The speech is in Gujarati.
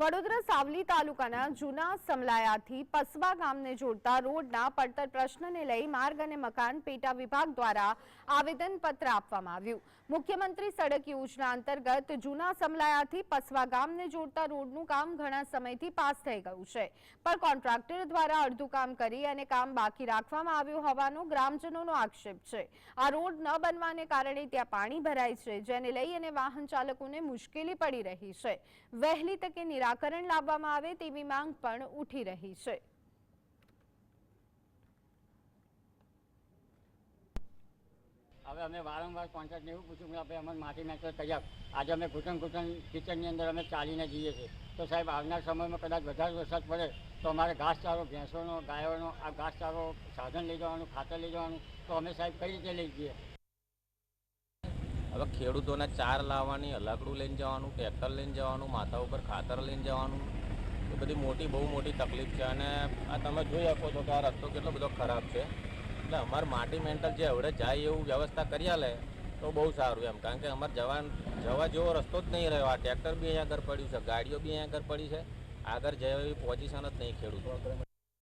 વડોદરા સાવલી તાલુકાના જૂના સમલાયાથી પસવા ગામને જોડતા રોડના પડતર પ્રશ્નને લઈ માર્ગ અને મકાન પેટા વિભાગ દ્વારા આવેદનપત્ર આપવામાં આવ્યું. મુખ્યમંત્રી સડક યોજના અંતર્ગત જૂના સમલાયાથી પસવા ગામને જોડતા રોડનું કામ ઘણા સમયથી પાસ થઈ ગયું છે. પણ કોન્ટ્રાક્ટર દ્વારા અડધું કામ કરી અને કામ બાકી રાખવામાં આવ્યું હોવાનો ગ્રામજનોનો આક્ષેપ છે. આ રોડ ન બનવાને કારણે ત્યાં પાણી ભરાય છે, જેને લઈ અને વાહન ચાલકોને મુશ્કેલી પડી રહી છે. વહેલી તકે નિરાકરણ લાવવામાં આવે તેવી માંગ પણ ઉઠી રહી છે. હવે અમે વારંવાર કોન્ટ્રાક્ટને એવું પૂછ્યું. કે આપણે અમારે માટી નાખવા તૈયાર આજે અમે ઘૂંટણ ઘૂંટણ કિચનની અંદર અમે ચાલીને જઈએ છીએ. તો સાહેબ, આવનાર સમયમાં કદાચ વધારે વરસાદ પડે તો અમારે ઘાસચારો, ભેંસોનો, ગાયોનો, આ ઘાસચારો સાધન લઈ જવાનું, ખાતર લઈ જવાનું, તો અમે સાહેબ કઈ રીતે લઈ જઈએ? હવે ખેડૂતોને ચાર લાવવાની હલાકડું લઈને જવાનું ટ્રેક્ટર લઈને જવાનું, માથા ઉપર ખાતર લઈને જવાનું. એ બધી મોટી, બહુ મોટી તકલીફ છે અને આ તમે જોઈ શકો છો કે આ રસ્તો કેટલો બધો ખરાબ છે. એટલે અમારે માટી મેન્ટલ જે હવે જાય એવું વ્યવસ્થા કરી લે તો બહુ સારું એમ. કારણ કે અમારે જવા જવા જેવો રસ્તો જ નહીં રહ્યો. આ ટ્રેક્ટર બી અહીંયા આગળ પડ્યું છે, ગાડીઓ બી અહીંયા આગળ પડી છે. આગળ જાય એવી પોઝિશન જ નહીં ખેડૂતો.